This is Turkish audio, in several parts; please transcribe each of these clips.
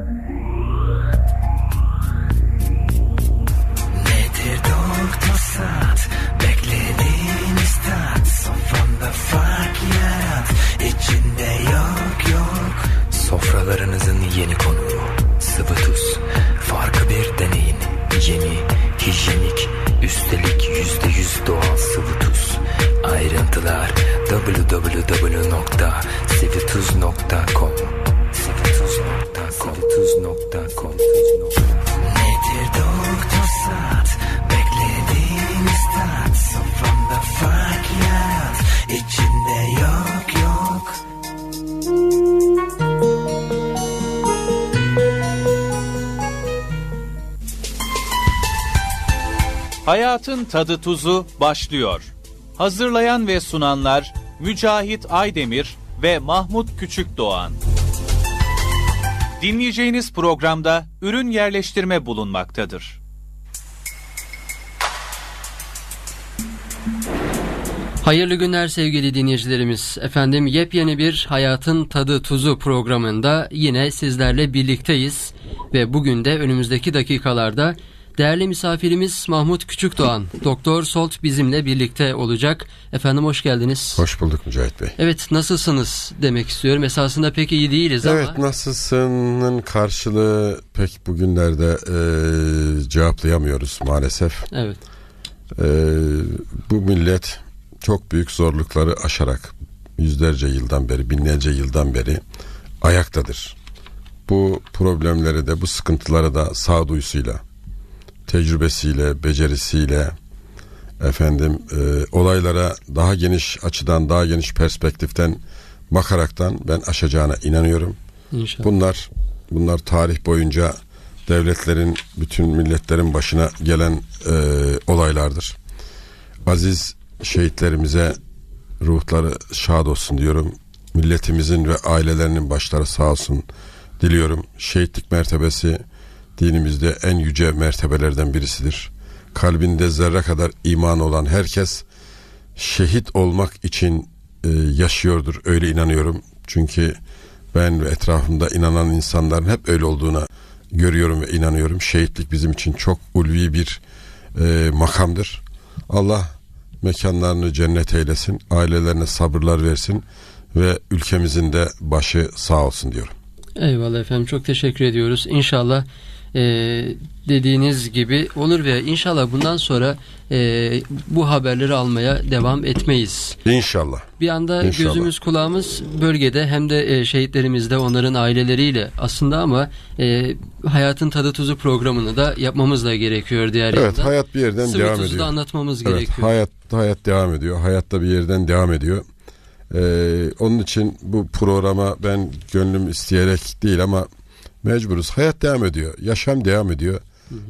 Nedir Hayatın Tadı Tuzu başlıyor. Hazırlayan ve sunanlar Mücahit Aydemir ve Mahmut Küçükdoğan. Dinleyeceğiniz programda ürün yerleştirme bulunmaktadır. Hayırlı günler sevgili dinleyicilerimiz. Efendim yepyeni bir Hayatın Tadı Tuzu programında yine sizlerle birlikteyiz. Ve bugün de önümüzdeki dakikalarda değerli misafirimiz Mahmut Küçükdoğan, Doktor Solt bizimle birlikte olacak. Efendim hoş geldiniz. Hoş bulduk Mücahit Bey. Evet nasılsınız demek istiyorum. Esasında pek iyi değiliz Evet ama nasılsının karşılığı pek bugünlerde e, cevaplayamıyoruz maalesef. evet. E, bu millet çok büyük zorlukları aşarak yüzlerce yıldan beri, binlerce yıldan beri ayaktadır. Bu problemleri de bu sıkıntıları da sağduyusuyla, tecrübesiyle, becerisiyle, efendim e, olaylara daha geniş açıdan, daha geniş perspektiften bakaraktan ben aşacağına inanıyorum. İnşallah. Bunlar bunlar tarih boyunca devletlerin, bütün milletlerin başına gelen e, olaylardır. Aziz şehitlerimize ruhları şad olsun diyorum. Milletimizin ve ailelerinin başları sağ olsun diliyorum. Şehitlik mertebesi dinimizde en yüce mertebelerden birisidir. Kalbinde zerre kadar iman olan herkes şehit olmak için e, yaşıyordur. Öyle inanıyorum. Çünkü ben ve etrafımda inanan insanların hep öyle olduğuna görüyorum ve inanıyorum. Şehitlik bizim için çok ulvi bir e, makamdır. Allah mekanlarını cennet eylesin, ailelerine sabırlar versin ve ülkemizin de başı sağ olsun diyorum. Eyvallah efendim çok teşekkür ediyoruz. İnşallah e, dediğiniz gibi olur ve inşallah bundan sonra e, bu haberleri almaya devam etmeyiz. İnşallah. Bir anda İnşallah. gözümüz kulağımız bölgede hem de e, şehitlerimizde onların aileleriyle aslında ama e, hayatın tadı tuzu programını da yapmamız da gerekiyor diğer Evet yandan. hayat bir yerden Sıvı devam tuzu ediyor. da anlatmamız Evet gerekiyor. hayat hayat devam ediyor. Hayatta bir yerden devam ediyor. Ee, onun için bu programa ben gönlüm isteyerek değil ama mecburuz. Hayat devam ediyor. Yaşam devam ediyor.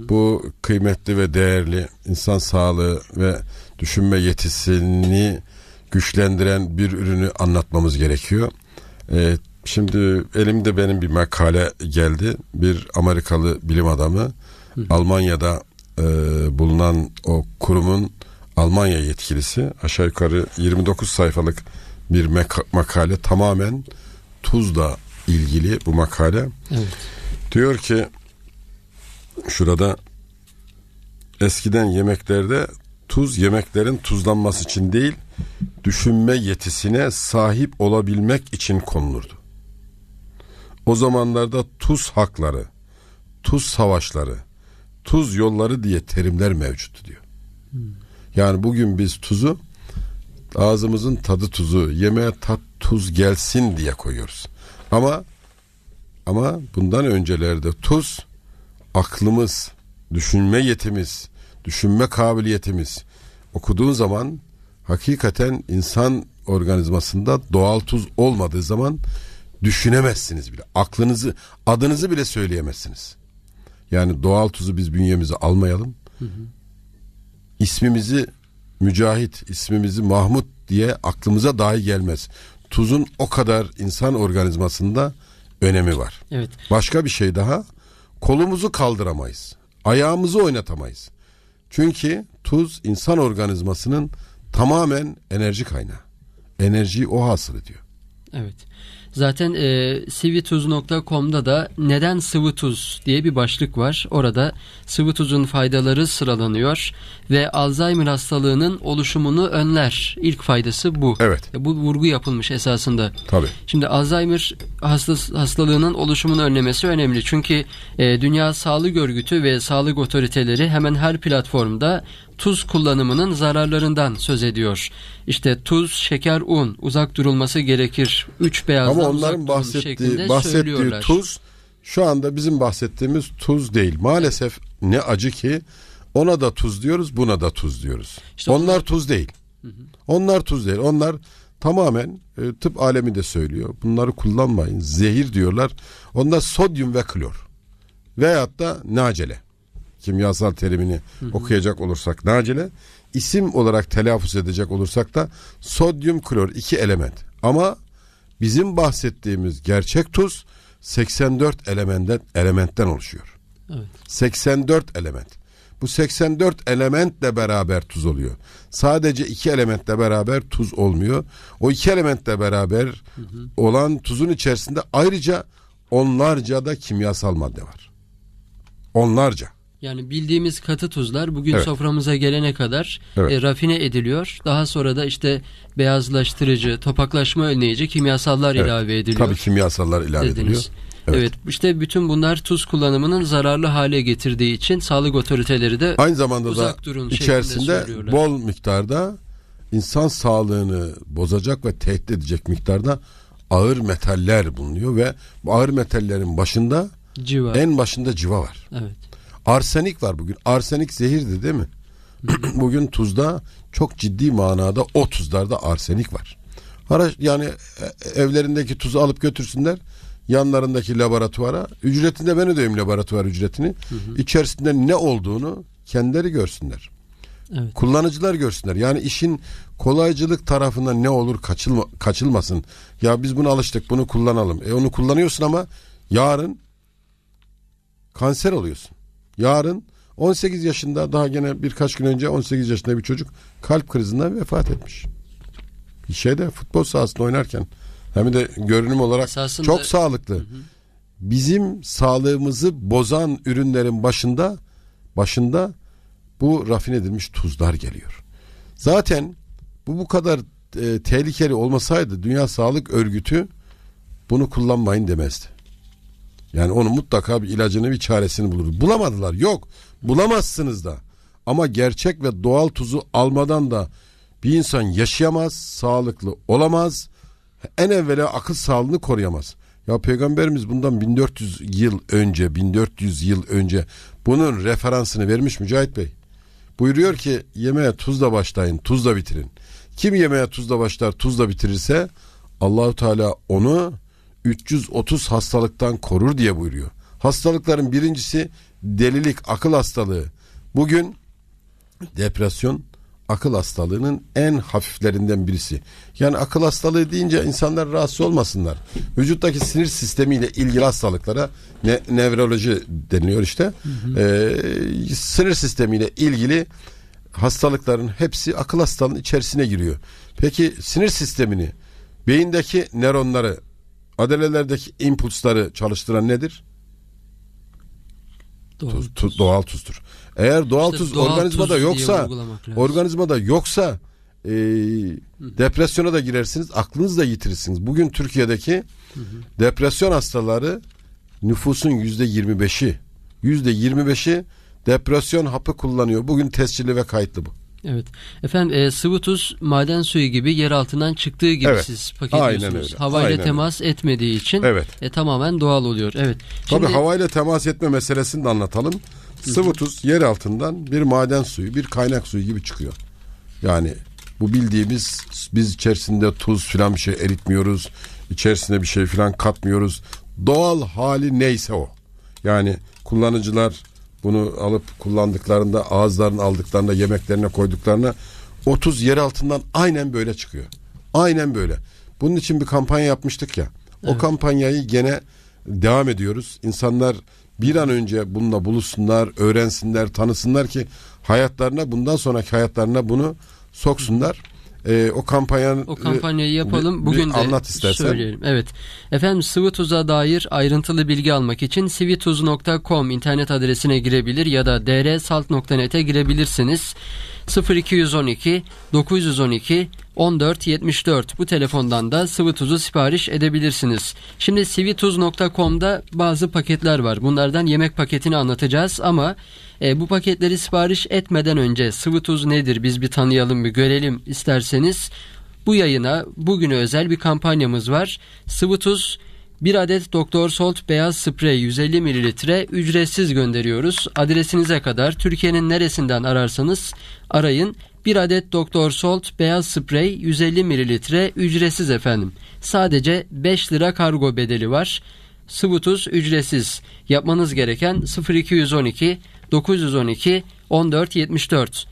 Bu kıymetli ve değerli insan sağlığı ve düşünme yetisini güçlendiren bir ürünü anlatmamız gerekiyor. Ee, şimdi elimde benim bir makale geldi. Bir Amerikalı bilim adamı Almanya'da e, bulunan o kurumun Almanya yetkilisi aşağı yukarı 29 sayfalık bir makale tamamen tuzla ilgili bu makale. Evet. Diyor ki şurada eskiden yemeklerde tuz yemeklerin tuzlanması için değil düşünme yetisine sahip olabilmek için konulurdu. O zamanlarda tuz hakları, tuz savaşları, tuz yolları diye terimler mevcuttu diyor. Yani bugün biz tuzu ağzımızın tadı tuzu, yemeğe tat tuz gelsin diye koyuyoruz. Ama ama bundan öncelerde tuz aklımız, düşünme yetimiz, düşünme kabiliyetimiz okuduğun zaman hakikaten insan organizmasında doğal tuz olmadığı zaman düşünemezsiniz bile. Aklınızı, adınızı bile söyleyemezsiniz. Yani doğal tuzu biz bünyemize almayalım. İsmimizi Mücahit, ismimizi Mahmut diye aklımıza dahi gelmez. Tuzun o kadar insan organizmasında önemi var. Evet. Başka bir şey daha kolumuzu kaldıramayız. Ayağımızı oynatamayız. Çünkü tuz insan organizmasının tamamen enerji kaynağı. Enerjiyi o hasıl ediyor. Evet. Zaten e, sivituz.com'da da neden sıvı tuz diye bir başlık var. Orada sıvı tuzun faydaları sıralanıyor ve Alzheimer hastalığının oluşumunu önler. İlk faydası bu. Evet. Bu vurgu yapılmış esasında. Tabii. Şimdi Alzheimer hastası, hastalığının oluşumunu önlemesi önemli. Çünkü e, Dünya Sağlık Örgütü ve sağlık otoriteleri hemen her platformda tuz kullanımının zararlarından söz ediyor. İşte tuz, şeker, un uzak durulması gerekir. Üç beyazdan Ama uzak onların durun bahsettiği, bahsettiği tuz şu anda bizim bahsettiğimiz tuz değil. Maalesef ne acı ki ona da tuz diyoruz buna da tuz diyoruz. İşte onlar, onlar- tuz değil. Onlar tuz değil. Onlar tamamen e, tıp alemi de söylüyor. Bunları kullanmayın. Zehir diyorlar. Onlar sodyum ve klor. Veyahut da nacele. Kimyasal terimini okuyacak olursak nacele. İsim olarak telaffuz edecek olursak da sodyum klor iki element. Ama bizim bahsettiğimiz gerçek tuz 84 elementten elementten oluşuyor. Evet. 84 element. Bu 84 elementle beraber tuz oluyor. Sadece iki elementle beraber tuz olmuyor. O iki elementle beraber olan tuzun içerisinde ayrıca onlarca da kimyasal madde var. Onlarca. Yani bildiğimiz katı tuzlar bugün Evet. soframıza gelene kadar Evet. e, rafine ediliyor. Daha sonra da işte beyazlaştırıcı, topaklaşma önleyici kimyasallar Evet. ilave ediliyor. Tabii kimyasallar ilave dediniz. ediliyor. Evet. Evet. işte bütün bunlar tuz kullanımının zararlı hale getirdiği için sağlık otoriteleri de Aynı zamanda da Uzak durun şeklinde içerisinde bol miktarda insan sağlığını bozacak ve tehdit edecek miktarda ağır metaller bulunuyor ve bu ağır metallerin başında civa. en başında civa var. Evet. Arsenik var bugün. Arsenik zehirdi değil mi? bugün tuzda çok ciddi manada o tuzlarda arsenik var. Ara, yani e, evlerindeki tuzu alıp götürsünler yanlarındaki laboratuvara. Ücretinde ben ödeyeyim laboratuvar ücretini. İçerisinde ne olduğunu kendileri görsünler. Evet. Kullanıcılar görsünler. Yani işin kolaycılık tarafından ne olur kaçılma, kaçılmasın. Ya biz bunu alıştık bunu kullanalım. E onu kullanıyorsun ama yarın kanser oluyorsun. Yarın 18 yaşında daha gene birkaç gün önce 18 yaşında bir çocuk kalp krizinden vefat etmiş. Şeyde futbol sahasında oynarken hem de görünüm olarak Esasında- çok sağlıklı. Bizim sağlığımızı bozan ürünlerin başında başında bu rafine edilmiş tuzlar geliyor. Zaten bu bu kadar e, tehlikeli olmasaydı Dünya Sağlık Örgütü bunu kullanmayın demezdi. Yani onu mutlaka bir ilacını bir çaresini bulur. Bulamadılar. Yok. Bulamazsınız da. Ama gerçek ve doğal tuzu almadan da bir insan yaşayamaz, sağlıklı olamaz. En evvela akıl sağlığını koruyamaz. Ya peygamberimiz bundan 1400 yıl önce, 1400 yıl önce bunun referansını vermiş Mücahit Bey. Buyuruyor ki yemeğe tuzla başlayın, tuzla bitirin. Kim yemeğe tuzla başlar, tuzla bitirirse Allahu Teala onu 330 hastalıktan korur diye buyuruyor. Hastalıkların birincisi delilik, akıl hastalığı. Bugün depresyon akıl hastalığının en hafiflerinden birisi. Yani akıl hastalığı deyince insanlar rahatsız olmasınlar. Vücuttaki sinir sistemiyle ilgili hastalıklara ne, nevroloji deniliyor işte. Ee, sinir sistemiyle ilgili hastalıkların hepsi akıl hastalığının içerisine giriyor. Peki sinir sistemini, beyindeki nöronları, adelelerdeki impulsları çalıştıran nedir? Doğru. Tuz, tu- doğal tuzdur. Eğer doğal İşte tuz doğal organizmada tuz yoksa organizmada yoksa e, depresyona da girersiniz aklınızı da yitirirsiniz. Bugün Türkiye'deki depresyon hastaları nüfusun yüzde yirmi beşi yüzde yirmi beşi depresyon hapı kullanıyor. Bugün tescilli ve kayıtlı bu. Evet. Efendim e, sıvı tuz maden suyu gibi yer altından çıktığı gibi Evet. siz paketliyorsunuz. öyle. Havayla Aynen temas etmediği için Evet. e, tamamen doğal oluyor. Evet. Tabii Şimdi- havayla temas etme meselesini de anlatalım. Sıvı tuz yer altından bir maden suyu, bir kaynak suyu gibi çıkıyor. Yani bu bildiğimiz biz içerisinde tuz filan bir şey eritmiyoruz. İçerisine bir şey filan katmıyoruz. Doğal hali neyse o. Yani kullanıcılar bunu alıp kullandıklarında ağızlarını aldıklarında yemeklerine koyduklarına o tuz yer altından aynen böyle çıkıyor. Aynen böyle. Bunun için bir kampanya yapmıştık ya. O kampanyayı gene devam ediyoruz. İnsanlar bir an önce bununla buluşsunlar, öğrensinler, tanısınlar ki hayatlarına bundan sonraki hayatlarına bunu soksunlar. E, o kampanyanın O kampanyayı yapalım. bir- bir Bugün de anlat istersen. söyleyelim. Evet. Efendim sıvı tuza dair ayrıntılı bilgi almak için sivituz.com internet adresine girebilir ya da drsalt.net'e girebilirsiniz. 0212 912 1474 bu telefondan da sıvı tuzu sipariş edebilirsiniz. Şimdi sivituz.com'da bazı paketler var. Bunlardan yemek paketini anlatacağız ama e, bu paketleri sipariş etmeden önce sıvı tuz nedir biz bir tanıyalım bir görelim isterseniz bu yayına bugüne özel bir kampanyamız var. Sıvı tuz bir adet Doktor Salt beyaz sprey 150 mililitre ücretsiz gönderiyoruz. Adresinize kadar Türkiye'nin neresinden ararsanız arayın. Bir adet Doktor Salt beyaz sprey 150 mililitre ücretsiz efendim. Sadece 5 lira kargo bedeli var. Sıvı tuz ücretsiz. Yapmanız gereken 0212 912 1474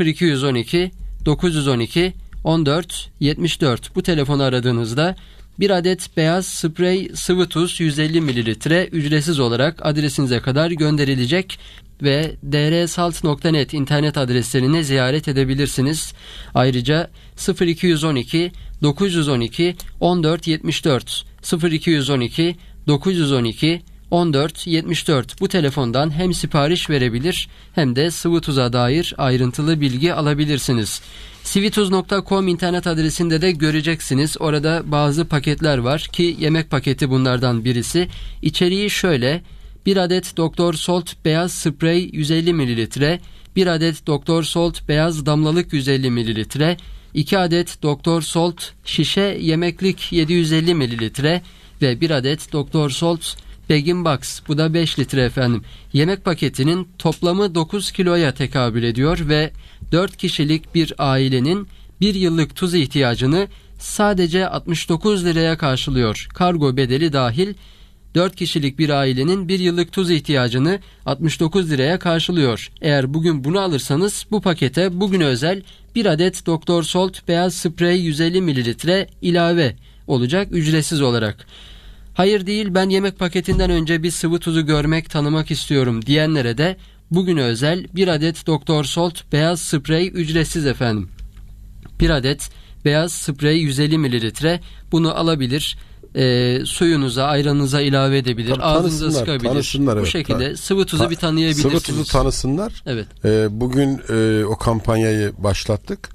0212 912 14 74 bu telefonu aradığınızda bir adet beyaz sprey sıvı tuz 150 mililitre ücretsiz olarak adresinize kadar gönderilecek ve drsalt.net internet adreslerini ziyaret edebilirsiniz. Ayrıca 0212 912 14 74 0212 912 14 74 bu telefondan hem sipariş verebilir hem de sıvı tuza dair ayrıntılı bilgi alabilirsiniz. Sivituz.com internet adresinde de göreceksiniz. Orada bazı paketler var ki yemek paketi bunlardan birisi. İçeriği şöyle. Bir adet Doktor Salt beyaz sprey 150 mililitre, bir adet Doktor Salt beyaz damlalık 150 mililitre, 2 adet Doktor Salt şişe yemeklik 750 mililitre ve bir adet Doktor Salt Begin Box bu da 5 litre efendim. Yemek paketinin toplamı 9 kiloya tekabül ediyor ve 4 kişilik bir ailenin bir yıllık tuz ihtiyacını sadece 69 liraya karşılıyor. Kargo bedeli dahil 4 kişilik bir ailenin bir yıllık tuz ihtiyacını 69 liraya karşılıyor. Eğer bugün bunu alırsanız bu pakete bugün özel bir adet Doktor Salt beyaz sprey 150 mililitre ilave olacak ücretsiz olarak. Hayır değil ben yemek paketinden önce bir sıvı tuzu görmek tanımak istiyorum diyenlere de bugün özel bir adet Doktor Salt beyaz sprey ücretsiz efendim. Bir adet beyaz sprey 150 mililitre bunu alabilir e, suyunuza ayranınıza ilave edebilir Tabii ağzınıza sıkabilir. tanısınlar, Bu evet. şekilde Ta- sıvı tuzu Ta- bir tanıyabilirsiniz. Sıvı tuzu tanısınlar. Evet. Ee, bugün e, o kampanyayı başlattık.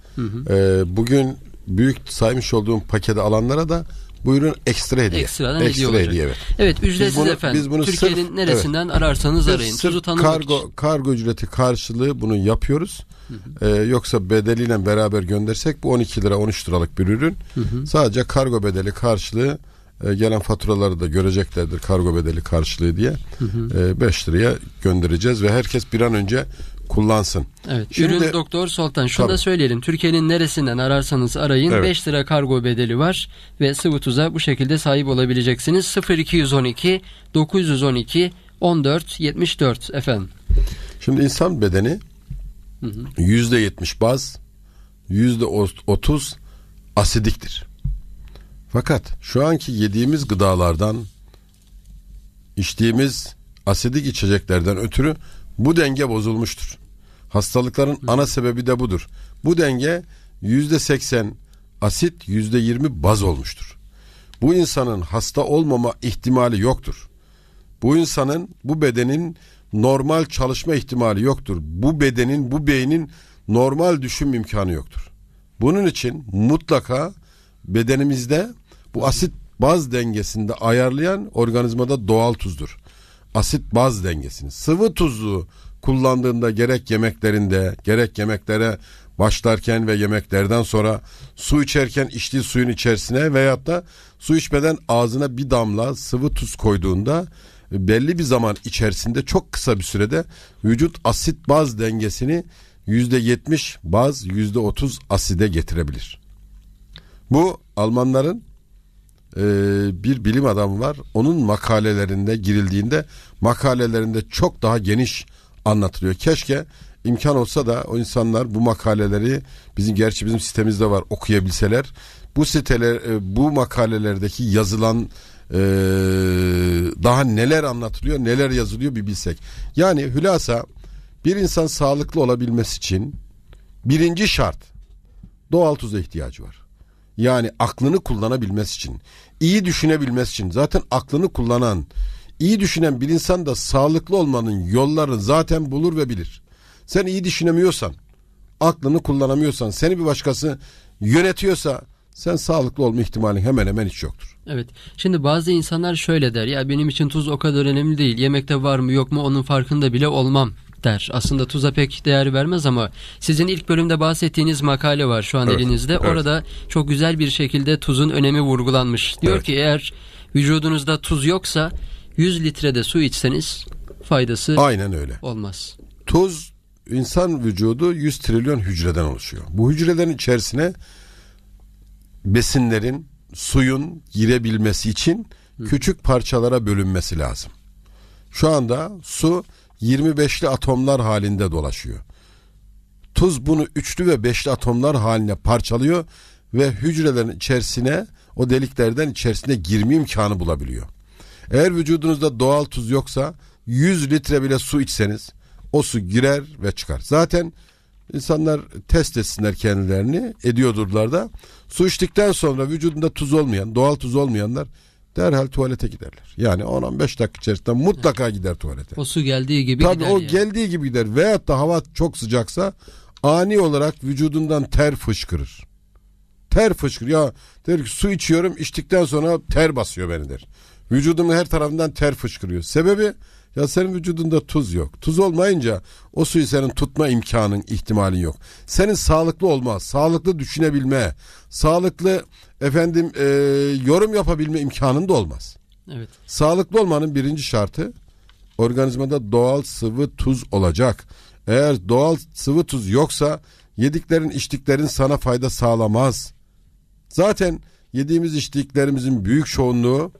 Ee, bugün büyük saymış olduğum paketi alanlara da buyurun ekstra hediye. Ekstradan hediye olacak. evet. Evet ücretsiz bunu- efendim. biz bunu Türkiye'nin sırf- neresinden ararsanız Biz arayın. sırf kargo için. kargo ücreti karşılığı bunu yapıyoruz. Ee, yoksa bedeliyle beraber göndersek bu 12 lira 13 liralık bir ürün. Sadece kargo bedeli karşılığı e, gelen faturaları da göreceklerdir kargo bedeli karşılığı diye. 5 liraya göndereceğiz ve herkes bir an önce kullansın. Evet. Şimdi- Ürün Doktor Soltan. Şunu Tabii. da söyleyelim. Türkiye'nin neresinden ararsanız arayın. Evet. 5 lira kargo bedeli var ve sıvı tuza bu şekilde sahip olabileceksiniz. 0212 912 14 74 efendim. Şimdi insan bedeni yüzde yetmiş baz, yüzde otuz asidiktir. Fakat şu anki yediğimiz gıdalardan, içtiğimiz asidik içeceklerden ötürü bu denge bozulmuştur. Hastalıkların ana sebebi de budur. Bu denge yüzde seksen asit, yüzde yirmi baz olmuştur. Bu insanın hasta olmama ihtimali yoktur. Bu insanın, bu bedenin normal çalışma ihtimali yoktur. Bu bedenin, bu beynin normal düşünme imkanı yoktur. Bunun için mutlaka bedenimizde bu asit baz dengesinde ayarlayan organizmada doğal tuzdur. Asit baz dengesini. Sıvı tuzu kullandığında gerek yemeklerinde, gerek yemeklere başlarken ve yemeklerden sonra su içerken içtiği suyun içerisine veyahut da su içmeden ağzına bir damla sıvı tuz koyduğunda belli bir zaman içerisinde çok kısa bir sürede vücut asit baz dengesini yüzde yetmiş baz yüzde otuz aside getirebilir. Bu Almanların e, bir bilim adamı var. Onun makalelerinde girildiğinde makalelerinde çok daha geniş anlatılıyor. Keşke imkan olsa da o insanlar bu makaleleri bizim gerçi bizim sitemizde var okuyabilseler. Bu siteler e, bu makalelerdeki yazılan e, daha neler anlatılıyor neler yazılıyor bir bilsek. Yani hülasa bir insan sağlıklı olabilmesi için birinci şart doğal tuza ihtiyacı var. Yani aklını kullanabilmesi için, iyi düşünebilmesi için zaten aklını kullanan, iyi düşünen bir insan da sağlıklı olmanın yollarını zaten bulur ve bilir. Sen iyi düşünemiyorsan, aklını kullanamıyorsan, seni bir başkası yönetiyorsa sen sağlıklı olma ihtimalin hemen hemen hiç yoktur. Evet. Şimdi bazı insanlar şöyle der. Ya benim için tuz o kadar önemli değil. Yemekte var mı yok mu onun farkında bile olmam der. Aslında tuza pek değer vermez ama sizin ilk bölümde bahsettiğiniz makale var şu an Evet, elinizde. evet. Orada çok güzel bir şekilde tuzun önemi vurgulanmış. Diyor Evet. ki eğer vücudunuzda tuz yoksa 100 litrede su içseniz faydası Aynen öyle. olmaz. Tuz insan vücudu 100 trilyon hücreden oluşuyor. Bu hücrelerin içerisine besinlerin, suyun girebilmesi için küçük parçalara bölünmesi lazım. Şu anda su 25'li atomlar halinde dolaşıyor. Tuz bunu üçlü ve beşli atomlar haline parçalıyor ve hücrelerin içerisine o deliklerden içerisine girme imkanı bulabiliyor. Eğer vücudunuzda doğal tuz yoksa 100 litre bile su içseniz o su girer ve çıkar. Zaten insanlar test etsinler kendilerini ediyordurlar da su içtikten sonra vücudunda tuz olmayan doğal tuz olmayanlar derhal tuvalete giderler. Yani 10-15 dakika içerisinde mutlaka gider tuvalete. O su geldiği gibi Tabii gider o yani. geldiği gibi gider. Veyahut da hava çok sıcaksa ani olarak vücudundan ter fışkırır. Ter fışkırır. Ya der ki su içiyorum içtikten sonra ter basıyor beni der. Vücudumun her tarafından ter fışkırıyor. Sebebi ya senin vücudunda tuz yok. Tuz olmayınca o suyu senin tutma imkanın, ihtimalin yok. Senin sağlıklı olma, sağlıklı düşünebilme, sağlıklı efendim e, yorum yapabilme imkanın da olmaz. Evet. Sağlıklı olmanın birinci şartı organizmada doğal sıvı tuz olacak. Eğer doğal sıvı tuz yoksa yediklerin içtiklerin sana fayda sağlamaz. Zaten yediğimiz içtiklerimizin büyük çoğunluğu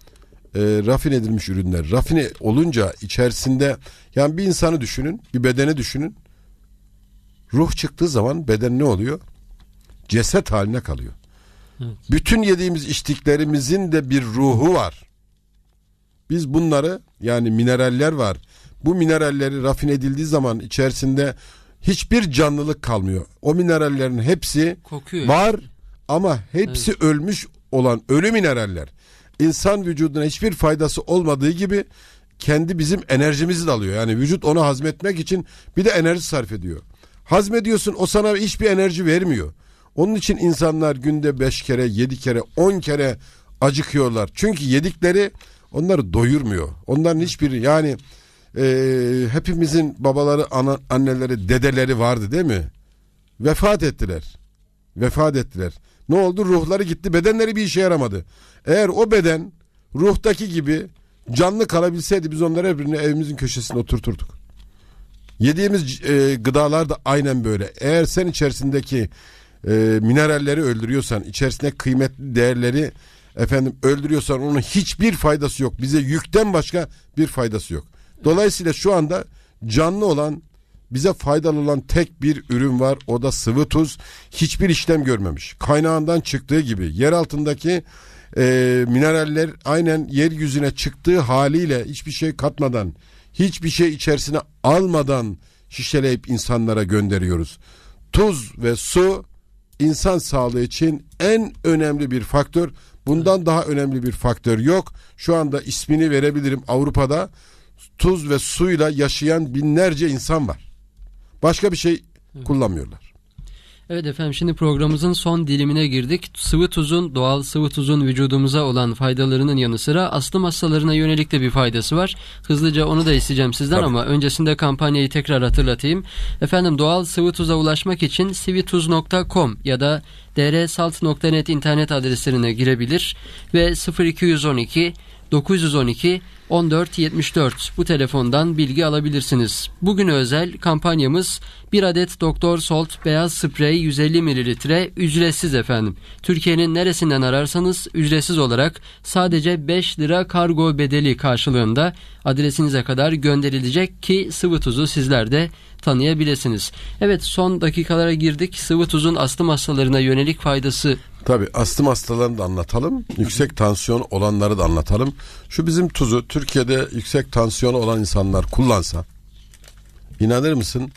e, rafine edilmiş ürünler. Rafine olunca içerisinde yani bir insanı düşünün, bir bedeni düşünün. Ruh çıktığı zaman beden ne oluyor? Ceset haline kalıyor. Evet. Bütün yediğimiz içtiklerimizin de bir ruhu var. Biz bunları yani mineraller var. Bu mineralleri rafine edildiği zaman içerisinde hiçbir canlılık kalmıyor. O minerallerin hepsi Kokuyor. var ama hepsi ölmüş olan ölü mineraller. İnsan vücuduna hiçbir faydası olmadığı gibi kendi bizim enerjimizi de alıyor. Yani vücut onu hazmetmek için bir de enerji sarf ediyor. Hazmediyorsun o sana hiçbir enerji vermiyor. Onun için insanlar günde 5 kere, 7 kere, 10 kere acıkıyorlar. Çünkü yedikleri onları doyurmuyor. Onların hiçbiri yani e, hepimizin babaları, ana, anneleri, dedeleri vardı değil mi? Vefat ettiler. Vefat ettiler. Ne oldu? Ruhları gitti. Bedenleri bir işe yaramadı. Eğer o beden ruhtaki gibi canlı kalabilseydi biz onları her birini evimizin köşesine oturturduk. Yediğimiz e, gıdalar da aynen böyle. Eğer sen içerisindeki e, mineralleri öldürüyorsan, içerisinde kıymetli değerleri efendim öldürüyorsan onun hiçbir faydası yok. Bize yükten başka bir faydası yok. Dolayısıyla şu anda canlı olan bize faydalı olan tek bir ürün var. O da sıvı tuz. Hiçbir işlem görmemiş. Kaynağından çıktığı gibi yer altındaki e, mineraller aynen yeryüzüne çıktığı haliyle hiçbir şey katmadan, hiçbir şey içerisine almadan şişeleyip insanlara gönderiyoruz. Tuz ve su insan sağlığı için en önemli bir faktör. Bundan daha önemli bir faktör yok. Şu anda ismini verebilirim Avrupa'da tuz ve suyla yaşayan binlerce insan var. Başka bir şey kullanmıyorlar. Evet efendim şimdi programımızın son dilimine girdik. Sıvı tuzun, doğal sıvı tuzun vücudumuza olan faydalarının yanı sıra astım hastalarına yönelik de bir faydası var. Hızlıca onu da isteyeceğim sizden Tabii. ama öncesinde kampanyayı tekrar hatırlatayım. Efendim doğal sıvı tuza ulaşmak için sivituz.com ya da drsalt.net internet adreslerine girebilir ve 0212 912 1474 bu telefondan bilgi alabilirsiniz. Bugün özel kampanyamız bir adet Doktor Salt beyaz sprey 150 mililitre ücretsiz efendim. Türkiye'nin neresinden ararsanız ücretsiz olarak sadece 5 lira kargo bedeli karşılığında adresinize kadar gönderilecek ki sıvı tuzu sizler de tanıyabilirsiniz. Evet son dakikalara girdik. Sıvı tuzun astım hastalarına yönelik faydası Tabi astım hastalarını da anlatalım. Yüksek tansiyon olanları da anlatalım. Şu bizim tuzu Türkiye'de yüksek tansiyon olan insanlar kullansa inanır mısın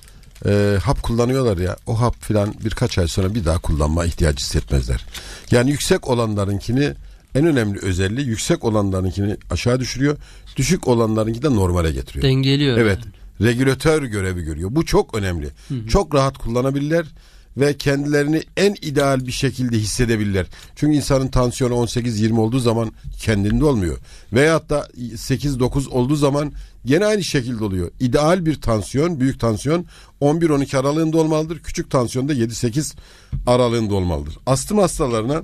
e, hap kullanıyorlar ya o hap filan birkaç ay sonra bir daha kullanma ihtiyacı hissetmezler. Yani yüksek olanlarınkini en önemli özelliği yüksek olanlarınkini aşağı düşürüyor. Düşük olanlarınki de normale getiriyor. Dengeliyor. Evet. yani. Regülatör görevi görüyor. Bu çok önemli. Çok rahat kullanabilirler ve kendilerini en ideal bir şekilde hissedebilirler. Çünkü insanın tansiyonu 18-20 olduğu zaman kendinde olmuyor. Veyahut da 8-9 olduğu zaman gene aynı şekilde oluyor. İdeal bir tansiyon, büyük tansiyon 11-12 aralığında olmalıdır. Küçük tansiyon da 7-8 aralığında olmalıdır. Astım hastalarına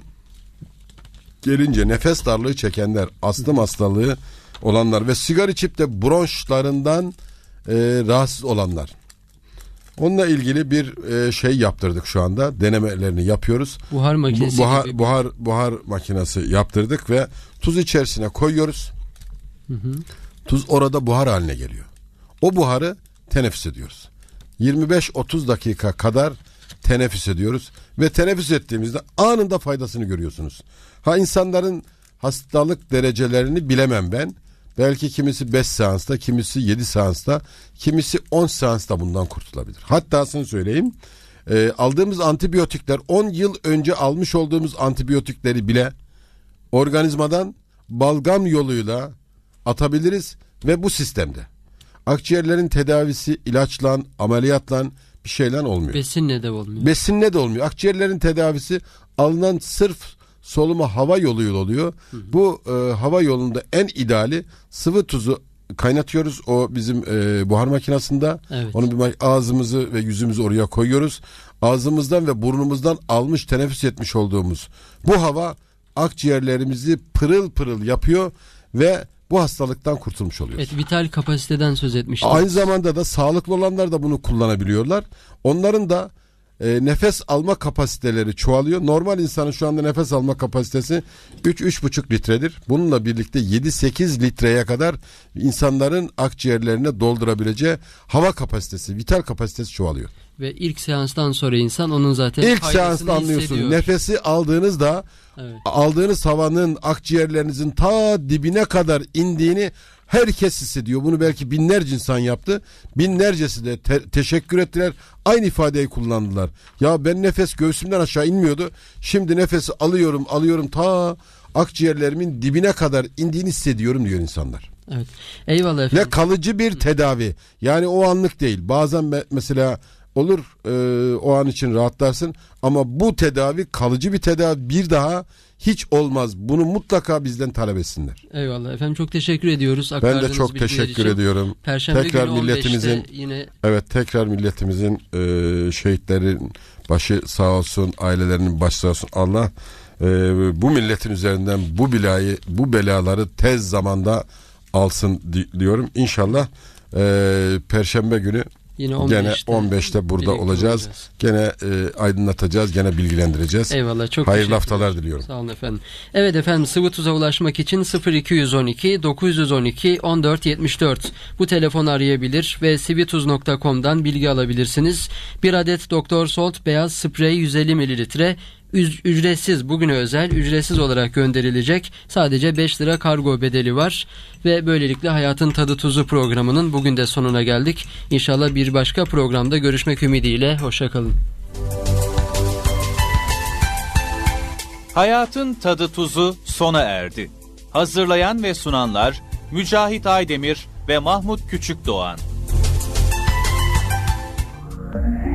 gelince nefes darlığı çekenler, astım hastalığı olanlar ve sigara içip de bronşlarından e, rahatsız olanlar. Onunla ilgili bir e, şey yaptırdık şu anda. Denemelerini yapıyoruz. Buhar Bu- makinesi buhar, gibi. buhar buhar makinesi yaptırdık ve tuz içerisine koyuyoruz. Tuz orada buhar haline geliyor. O buharı teneffüs ediyoruz. 25-30 dakika kadar teneffüs ediyoruz ve teneffüs ettiğimizde anında faydasını görüyorsunuz. Ha insanların hastalık derecelerini bilemem ben. Belki kimisi 5 seansta, kimisi 7 seansta, kimisi 10 seansta bundan kurtulabilir. Hattasını söyleyeyim. Ee, aldığımız antibiyotikler 10 yıl önce almış olduğumuz antibiyotikleri bile organizmadan balgam yoluyla atabiliriz ve bu sistemde. Akciğerlerin tedavisi ilaçla, ameliyatla bir şeyle olmuyor. Besinle de olmuyor. Besinle de olmuyor. Akciğerlerin tedavisi alınan sırf soluma hava yoluyla oluyor. Bu e, hava yolunda en ideali sıvı tuzu kaynatıyoruz. O bizim e, buhar makinesinde. Evet. Onu bir ağzımızı ve yüzümüzü oraya koyuyoruz. Ağzımızdan ve burnumuzdan almış teneffüs etmiş olduğumuz bu hava akciğerlerimizi pırıl pırıl yapıyor ve bu hastalıktan kurtulmuş oluyoruz. Evet, vital kapasiteden söz etmiştim. Aynı zamanda da sağlıklı olanlar da bunu kullanabiliyorlar. Onların da e, nefes alma kapasiteleri çoğalıyor. Normal insanın şu anda nefes alma kapasitesi 3-3,5 litredir. Bununla birlikte 7-8 litreye kadar insanların akciğerlerine doldurabileceği hava kapasitesi, vital kapasitesi çoğalıyor. Ve ilk seanstan sonra insan onun zaten İlk seansta anlıyorsunuz. Nefesi aldığınızda Evet. aldığınız havanın akciğerlerinizin ta dibine kadar indiğini herkes hissediyor. Bunu belki binlerce insan yaptı. Binlercesi de te- teşekkür ettiler. Aynı ifadeyi kullandılar. Ya ben nefes göğsümden aşağı inmiyordu. Şimdi nefesi alıyorum alıyorum ta akciğerlerimin dibine kadar indiğini hissediyorum diyor insanlar. Evet. Eyvallah efendim. Ve kalıcı bir tedavi. Yani o anlık değil. Bazen me- mesela olur e, o an için rahatlarsın ama bu tedavi kalıcı bir tedavi bir daha hiç olmaz. Bunu mutlaka bizden talep etsinler. Eyvallah efendim çok teşekkür ediyoruz. Ben de çok teşekkür için. ediyorum. Perşembe Tekrar günü 15'te milletimizin yine evet tekrar milletimizin e, şehitlerin başı sağ olsun, ailelerinin başı sağ olsun. Allah e, bu milletin üzerinden bu belayı, bu belaları tez zamanda alsın di- diyorum. İnşallah e, perşembe günü yine Gene 15'te, 15'te burada birlikte olacağız. Gene e, aydınlatacağız, gene bilgilendireceğiz. Eyvallah çok Hayırlı haftalar diliyorum. Sağ olun efendim. Evet efendim sıvı tuza ulaşmak için 0212 912 1474 bu telefonu arayabilir ve sivituz.com'dan bilgi alabilirsiniz. Bir adet Doktor Salt beyaz sprey 150 mililitre ücretsiz bugüne özel ücretsiz olarak gönderilecek. Sadece 5 lira kargo bedeli var ve böylelikle Hayatın Tadı Tuzu programının bugün de sonuna geldik. İnşallah bir başka programda görüşmek ümidiyle hoşçakalın. Hayatın tadı tuzu sona erdi. Hazırlayan ve sunanlar Mücahit Aydemir ve Mahmut Küçükdoğan. Nedir